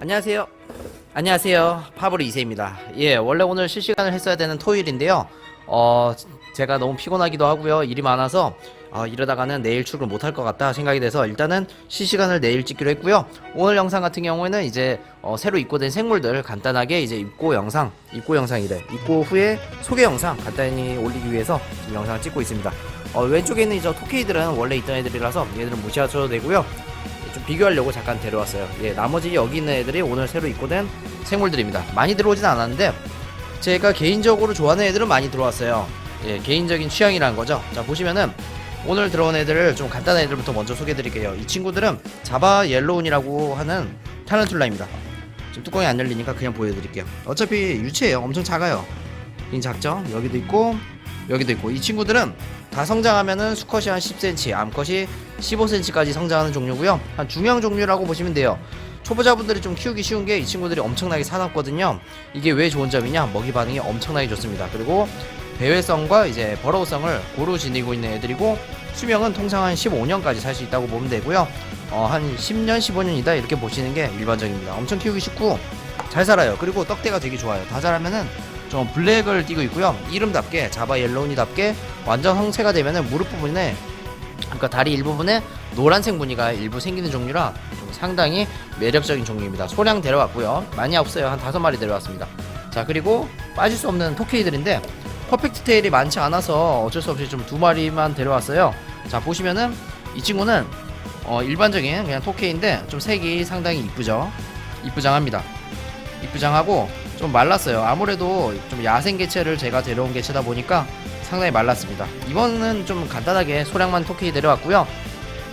안녕하세요. 안녕하세요. 파브르 이세입니다. 예, 원래 오늘 실시간을 했어야 되는 토요일인데요. 어, 제가 너무 피곤하기도 하고요. 일이 많아서 어, 이러다가는 내일 출근 못할 것 같다 생각이 돼서 일단은 실시간을 내일 찍기로 했고요. 오늘 영상 같은 경우에는 이제 어, 새로 입고된 생물들 간단하게 이제 입고 영상, 입고 영상이래. 입고 후에 소개 영상 간단히 올리기 위해서 지금 영상을 찍고 있습니다. 어, 왼쪽에 있는 저 토케이들은 원래 있던 애들이라서 얘들은 무시하셔도 되고요. 좀 비교하려고 잠깐 데려왔어요. 예, 나머지 여기 있는 애들이 오늘 새로 입고된 생물들입니다. 많이 들어오진 않았는데 제가 개인적으로 좋아하는 애들은 많이 들어왔어요. 예, 개인적인 취향이라는 거죠. 자, 보시면은 오늘 들어온 애들을 좀 간단한 애들부터 먼저 소개해드릴게요. 이 친구들은 자바 옐로운이라고 하는 타란툴라입니다. 지금 뚜껑이 안 열리니까 그냥 보여드릴게요. 어차피 유치해요. 엄청 작아요. 이 작죠? 여기도 있고 여기도 있고 이 친구들은 다 성장하면은 수컷이 한 10cm, 암컷이 15cm까지 성장하는 종류고요. 한 중형 종류라고 보시면 돼요. 초보자분들이 좀 키우기 쉬운 게 이 친구들이 엄청나게 사납거든요. 이게 왜 좋은 점이냐? 먹이 반응이 엄청나게 좋습니다. 그리고 배회성과 이제 버러우성을 고루 지니고 있는 애들이고 수명은 통상 한 15년까지 살 수 있다고 보면 되고요. 어, 한 10년, 15년이다 이렇게 보시는 게 일반적입니다. 엄청 키우기 쉽고 잘 살아요. 그리고 떡대가 되게 좋아요. 다 자라면은 좀 블랙을 띠고 있고요. 이름답게 자바 옐로우니답게 완전 형체가 되면은 무릎 부분에 그러니까 다리 일부분에 노란색 무늬가 일부 생기는 종류라 좀 상당히 매력적인 종류입니다. 소량 데려왔고요. 많이 없어요. 한 다섯 마리 데려왔습니다. 자 그리고 빠질 수 없는 토케이들인데 퍼펙트 테일이 많지 않아서 어쩔 수 없이 좀 두 마리만 데려왔어요. 자 보시면은 이 친구는 어, 일반적인 그냥 토케인데 좀 색이 상당히 이쁘죠. 이쁘장합니다. 이쁘장하고 좀 말랐어요. 아무래도 좀 야생 개체를 제가 데려온 개체다 보니까 상당히 말랐습니다. 이번은 좀 간단하게 소량만 토케이 데려왔고요.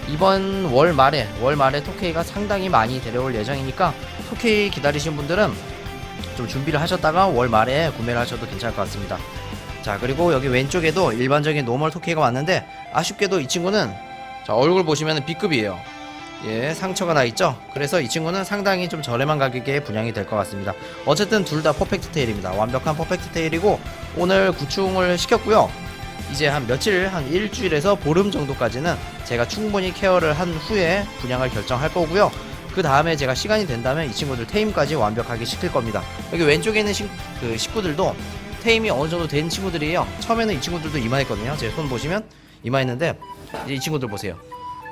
이번 월 말에 월 말에 토케이가 상당히 많이 데려올 예정이니까 토케이 기다리신 분들은 좀 준비를 하셨다가 월 말에 구매를 하셔도 괜찮을 것 같습니다. 자 그리고 여기 왼쪽에도 일반적인 노멀 토케이가 왔는데 아쉽게도 이 친구는 자 얼굴 보시면 B급이에요. 예, 상처가 나 있죠. 그래서 이 친구는 상당히 좀 저렴한 가격에 분양이 될 것 같습니다. 어쨌든 둘 다 퍼펙트 테일입니다. 완벽한 퍼펙트 테일이고 오늘 구충을 시켰고요. 이제 한 며칠, 한 일주일에서 보름 정도까지는 제가 충분히 케어를 한 후에 분양을 결정할 거고요. 그 다음에 제가 시간이 된다면 이 친구들 테임까지 완벽하게 시킬 겁니다. 여기 왼쪽에 있는 식, 그 식구들도 테임이 어느 정도 된 친구들이에요. 처음에는 이 친구들도 이만했거든요. 제 손 보시면 이만했는데 이 친구들 보세요.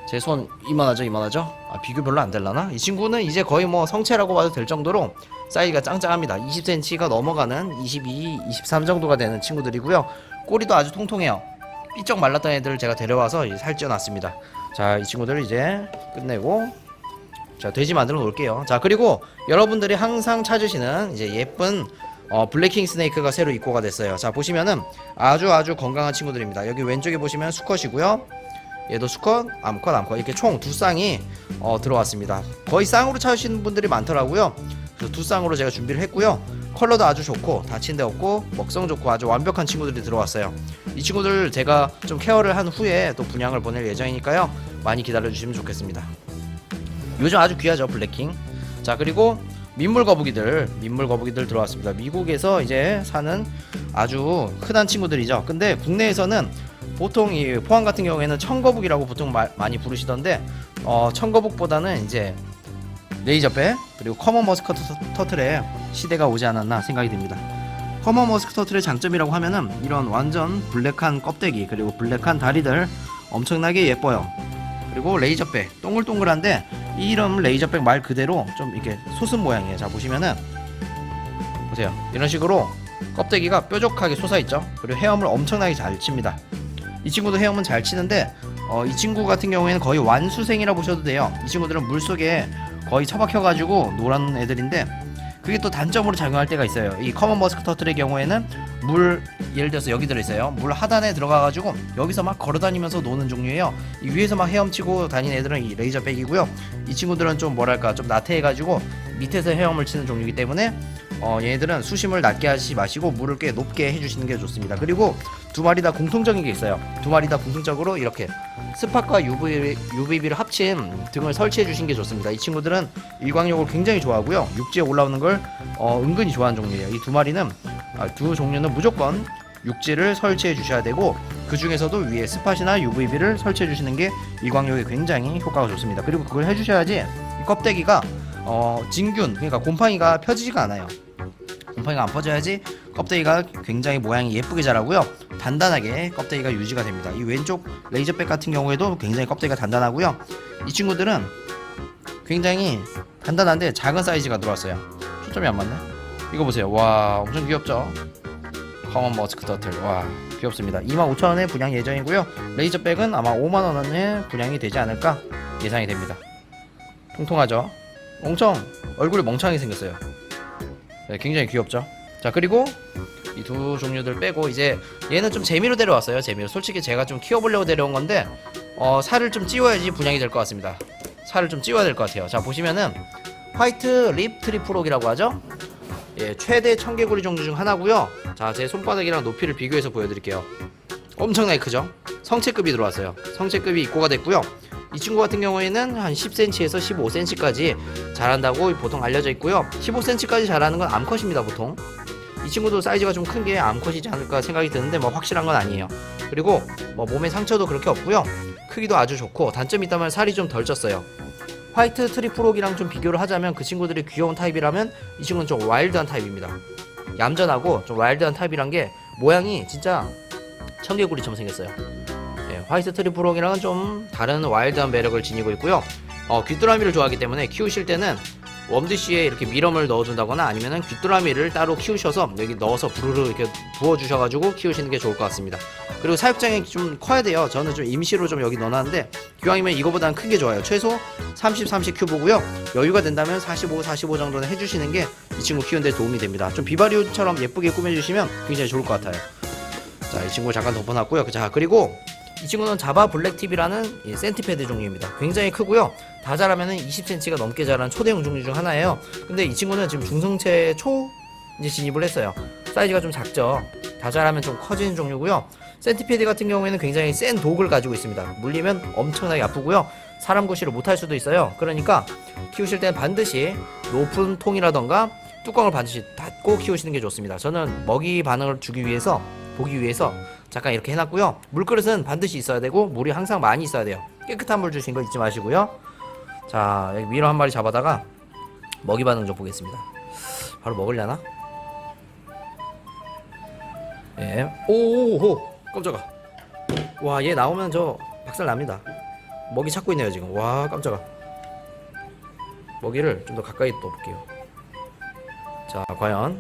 제 손 이만하죠 이만하죠? 아, 비교 별로 안 될라나? 이 친구는 이제 거의 뭐 성체라고 봐도 될 정도로 사이즈가 짱짱합니다. 20cm가 넘어가는 22, 23 정도가 되는 친구들이고요. 꼬리도 아주 통통해요. 삐쩍 말랐던 애들을 제가 데려와서 이제 살쪄 놨습니다. 자 이 친구들을 이제 끝내고 자 돼지 만들어 놓을게요. 자 그리고 여러분들이 항상 찾으시는 이제 예쁜 어, 블랙킹 스네이크가 새로 입고가 됐어요. 자 보시면은 아주 아주 건강한 친구들입니다. 여기 왼쪽에 보시면 수컷이고요 얘도 수컷, 암컷, 암컷 이렇게 총 두 쌍이 어, 들어왔습니다. 거의 쌍으로 찾으시는 분들이 많더라고요. 그래서 두 쌍으로 제가 준비를 했고요. 컬러도 아주 좋고 다친 데 없고 먹성 좋고 아주 완벽한 친구들이 들어왔어요. 이 친구들 제가 좀 케어를 한 후에 또 분양을 보낼 예정이니까요. 많이 기다려 주시면 좋겠습니다. 요즘 아주 귀하죠 블랙킹. 자 그리고 민물 거북이들 민물 거북이들 들어왔습니다. 미국에서 이제 사는 아주 흔한 친구들이죠. 근데 국내에서는 보통 이 포항 같은 경우에는 청거북이라고 보통 마, 많이 부르시던데 어, 청거북보다는 이제 레이저백 그리고 커먼 머스커트 터틀의 시대가 오지 않았나 생각이 듭니다. 커먼 머스커트 터틀의 장점이라고 하면은 이런 완전 블랙한 껍데기 그리고 블랙한 다리들 엄청나게 예뻐요. 그리고 레이저백 동글동글한데 이 이름 레이저백 말 그대로 좀 이렇게 솟은 모양이에요. 자 보시면은 보세요. 이런 식으로 껍데기가 뾰족하게 솟아 있죠. 그리고 헤엄을 엄청나게 잘 칩니다. 이 친구도 헤엄은 잘 치는데 어, 이 친구 같은 경우에는 거의 완수생이라 보셔도 돼요. 이 친구들은 물 속에 거의 처박혀가지고 노란 애들인데 그게 또 단점으로 작용할 때가 있어요. 이 커먼 머스크 터틀의 경우에는 물 예를 들어서 여기 들어 있어요. 물 하단에 들어가가지고 여기서 막 걸어다니면서 노는 종류예요. 이 위에서 막 헤엄치고 다니는 애들은 이 레이저백이고요. 이 친구들은 좀 뭐랄까 좀 나태해가지고 밑에서 헤엄을 치는 종류이기 때문에 어, 얘네들은 수심을 낮게 하지 마시고 물을 꽤 높게 해주시는 게 좋습니다. 그리고 두 마리 다 공통적인 게 있어요. 두 마리 다 공통적으로 이렇게 스팟과 UV, UVB를 합친 등을 설치해 주신 게 좋습니다. 이 친구들은 일광욕을 굉장히 좋아하고요. 육지에 올라오는 걸 어, 은근히 좋아하는 종류예요. 이 두 마리는 아, 두 종류는 무조건 육지를 설치해 주셔야 되고 그 중에서도 위에 스팟이나 UVB를 설치해 주시는 게 일광욕에 굉장히 효과가 좋습니다. 그리고 그걸 해주셔야지 이 껍데기가 어 진균 그러니까 곰팡이가 펴지지가 않아요. 곰팡이가 안 퍼져야지 껍데기가 굉장히 모양이 예쁘게 자라고요. 단단하게 껍데기가 유지가 됩니다. 이 왼쪽 레이저백 같은 경우에도 굉장히 껍데기가 단단하고요. 이 친구들은 굉장히 단단한데 작은 사이즈가 들어왔어요. 초점이 안 맞네. 이거 보세요. 와, 엄청 귀엽죠? 커먼 머스크 터틀. 와, 귀엽습니다. 25,000원에 분양 예정이고요. 레이저백은 아마 5만 원에 분양이 되지 않을까 예상이 됩니다. 통통하죠? 엄청 얼굴이 멍청하게 생겼어요. 네, 굉장히 귀엽죠? 자, 그리고 이 두 종류들 빼고 이제 얘는 좀 재미로 데려왔어요. 재미로. 솔직히 제가 좀 키워보려고 데려온 건데 어, 살을 좀 찌워야지 분양이 될 것 같습니다. 살을 좀 찌워야 될 것 같아요. 자, 보시면은 화이트 립 트리프록이라고 하죠. 예, 최대 청개구리 종류 중 하나고요. 자, 제 손바닥이랑 높이를 비교해서 보여드릴게요. 엄청나게 크죠? 성체급이 들어왔어요. 성체급이 입고가 됐고요. 이 친구 같은 경우에는 한 10cm에서 15cm까지 자란다고 보통 알려져 있고요. 15cm까지 자라는 건 암컷입니다, 보통. 이 친구도 사이즈가 좀 큰 게 암컷이지 않을까 생각이 드는데 뭐 확실한 건 아니에요. 그리고 뭐 몸에 상처도 그렇게 없고요. 크기도 아주 좋고 단점이 있다면 살이 좀 덜 쪘어요. 화이트 트리프록이랑 좀 비교를 하자면 그 친구들이 귀여운 타입이라면 이 친구는 좀 와일드한 타입입니다. 얌전하고 좀 와일드한 타입이란 게 모양이 진짜 청개구리처럼 생겼어요. 예, 화이트 트리프록이랑은 좀 다른 와일드한 매력을 지니고 있고요. 어, 귀뚜라미를 좋아하기 때문에 키우실 때는 웜디쉬에 이렇게 미럼을 넣어준다거나 아니면은 귀뚜라미를 따로 키우셔서 여기 넣어서 부르르 이렇게 부어주셔가지고 키우시는 게 좋을 것 같습니다. 그리고 사육장이 좀 커야 돼요. 저는 좀 임시로 좀 여기 넣어놨는데 기왕이면 이거보다는 큰 게 좋아요. 최소 30, 30 큐브고요. 여유가 된다면 45, 45 정도는 해주시는 게 이 친구 키우는 데 도움이 됩니다. 좀 비바리우처럼 예쁘게 꾸며주시면 굉장히 좋을 것 같아요. 자, 이 친구 잠깐 덮어놨고요. 자, 그리고 이 친구는 자바 블랙팁이라는 이 센티패드 종류입니다. 굉장히 크고요. 다 자라면은 20cm가 넘게 자란 초대형 종류 중 하나예요. 근데 이 친구는 지금 중성체 초 이제 진입을 했어요. 사이즈가 좀 작죠. 다 자라면 좀 커지는 종류고요. 센티패드 같은 경우에는 굉장히 센 독을 가지고 있습니다. 물리면 엄청나게 아프고요. 사람 구실을 못할 수도 있어요. 그러니까 키우실 때는 반드시 높은 통이라던가 뚜껑을 반드시 닫고 키우시는 게 좋습니다. 저는 먹이 반응을 주기 위해서 보기 위해서 잠깐 이렇게 해놨고요. 물그릇은 반드시 있어야 되고 물이 항상 많이 있어야 돼요. 깨끗한 물 주신 거 잊지 마시고요. 자 여기 미로 한 마리 잡아다가 먹이 반응 좀 보겠습니다. 바로 먹으려나? 예. 오오오 깜짝아. 와 얘 나오면 저 박살 납니다. 먹이 찾고 있네요 지금. 와 깜짝아. 먹이를 좀 더 가까이 또 볼게요. 자 과연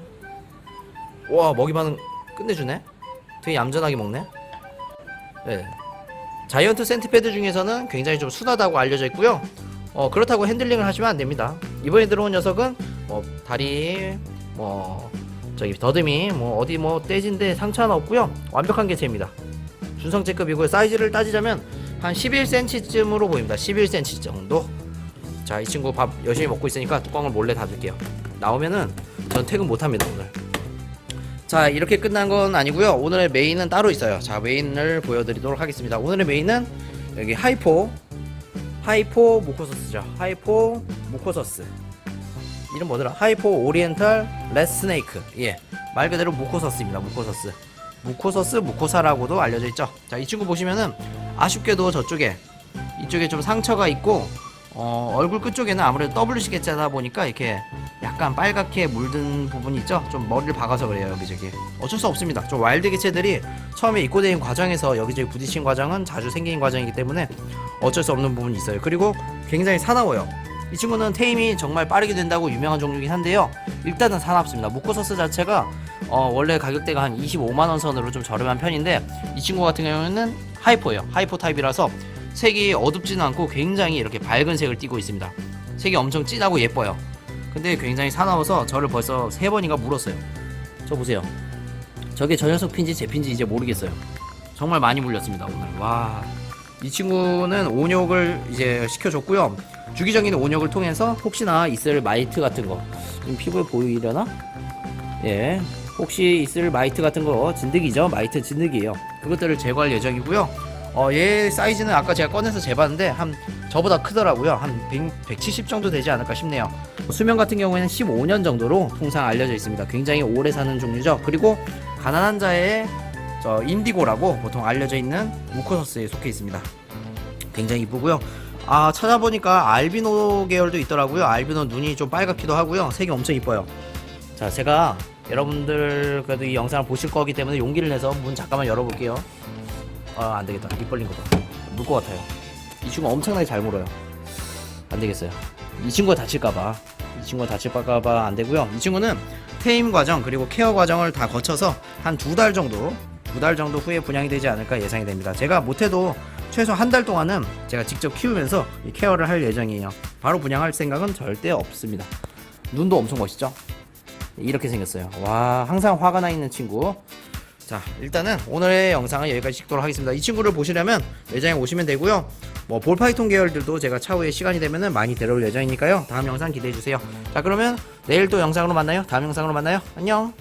와 먹이 반응 끝내주네. 되게 얌전하게 먹네. 네. 자이언트 센티패드 중에서는 굉장히 좀 순하다고 알려져 있고요. 어, 그렇다고 핸들링을 하시면 안 됩니다. 이번에 들어온 녀석은 뭐 다리 뭐 저기 더듬이 뭐 어디 뭐 떼진데 상처 하나 없고요. 완벽한 개체입니다. 준성체급이고요. 사이즈를 따지자면 한 11cm쯤으로 보입니다. 11cm 정도. 자, 이 친구 밥 열심히 먹고 있으니까 뚜껑을 몰래 닫을게요. 나오면은 전 퇴근 못 합니다, 오늘. 자 이렇게 끝난 건 아니고요. 오늘의 메인은 따로 있어요. 자 메인을 보여드리도록 하겠습니다. 오늘의 메인은 여기 하이포 하이포 모코서스죠. 하이포 모코서스. 이름 뭐더라? 하이포 오리엔탈 레스네이크. 예말 그대로 모코서스입니다. 모코서스. 무코서스 무코사라고도 알려져 있죠. 자 이 친구 보시면은 아쉽게도 저쪽에 이쪽에 좀 상처가 있고 어, 얼굴 끝쪽에는 아무래도 WC 개짜다 보니까 이렇게 약간 빨갛게 물든 부분이 있죠? 좀 머리를 박아서 그래요 여기저기. 어쩔 수 없습니다. 좀 와일드 개체들이 처음에 입고되는 과정에서 여기저기 부딪힌 과정은 자주 생기는 과정이기 때문에 어쩔 수 없는 부분이 있어요. 그리고 굉장히 사나워요. 이 친구는 테임이 정말 빠르게 된다고 유명한 종류긴 한데요. 일단은 사납습니다. 모코서스 자체가 어, 원래 가격대가 한 25만원 선으로 좀 저렴한 편인데 이 친구 같은 경우는 하이포예요. 하이포 타입이라서 색이 어둡지는 않고 굉장히 이렇게 밝은 색을 띠고 있습니다 색이 엄청 진하고 예뻐요 근데 굉장히 사나워서 저를 벌써 세 번인가 물었어요. 저 보세요. 저게 저 녀석 핀지 제 핀지 이제 모르겠어요. 정말 많이 물렸습니다 오늘. 와. 이 친구는 온욕을 이제 시켜줬고요. 주기적인 온욕을 통해서 혹시나 있을 마이트 같은 거 지금 피부에 보이려나? 예. 혹시 있을 마이트 같은 거 진드기죠? 마이트 진드기예요. 그것들을 제거할 예정이고요. 어, 얘 사이즈는 아까 제가 꺼내서 재봤는데 한 저보다 크더라고요. 한 100, 170 정도 되지 않을까 싶네요. 수명 같은 경우에는 15년 정도로 통상 알려져 있습니다. 굉장히 오래 사는 종류죠. 그리고 가난한 자의 저 인디고라고 보통 알려져 있는 무코서스에 속해 있습니다. 굉장히 이쁘고요. 아 찾아보니까 알비노 계열도 있더라고요 알비노 눈이 좀 빨갛기도 하고요 색이 엄청 이뻐요 자 제가 여러분들 그래도 이 영상을 보실 거기 때문에 용기를 내서 문 잠깐만 열어볼게요 아 안되겠다. 입 벌린 거봐 물 것 같아요. 이 친구 엄청나게 잘 물어요. 안되겠어요. 이 친구가 다칠까봐. 이 친구가 다칠까봐 안되고요. 이 친구는 테임 과정 그리고 케어 과정을 다 거쳐서 한 두 달 정도 두 달 정도 후에 분양이 되지 않을까 예상이 됩니다. 제가 못해도 최소 한 달 동안은 제가 직접 키우면서 이 케어를 할 예정이에요. 바로 분양할 생각은 절대 없습니다. 눈도 엄청 멋있죠? 이렇게 생겼어요. 와 항상 화가 나 있는 친구 자 일단은 오늘의 영상은 여기까지 찍도록 하겠습니다. 이 친구를 보시려면 매장에 오시면 되고요. 뭐 볼파이톤 계열들도 제가 차후에 시간이 되면은 많이 데려올 예정이니까요. 다음 영상 기대해 주세요. 자 그러면 내일 또 영상으로 만나요. 다음 영상으로 만나요. 안녕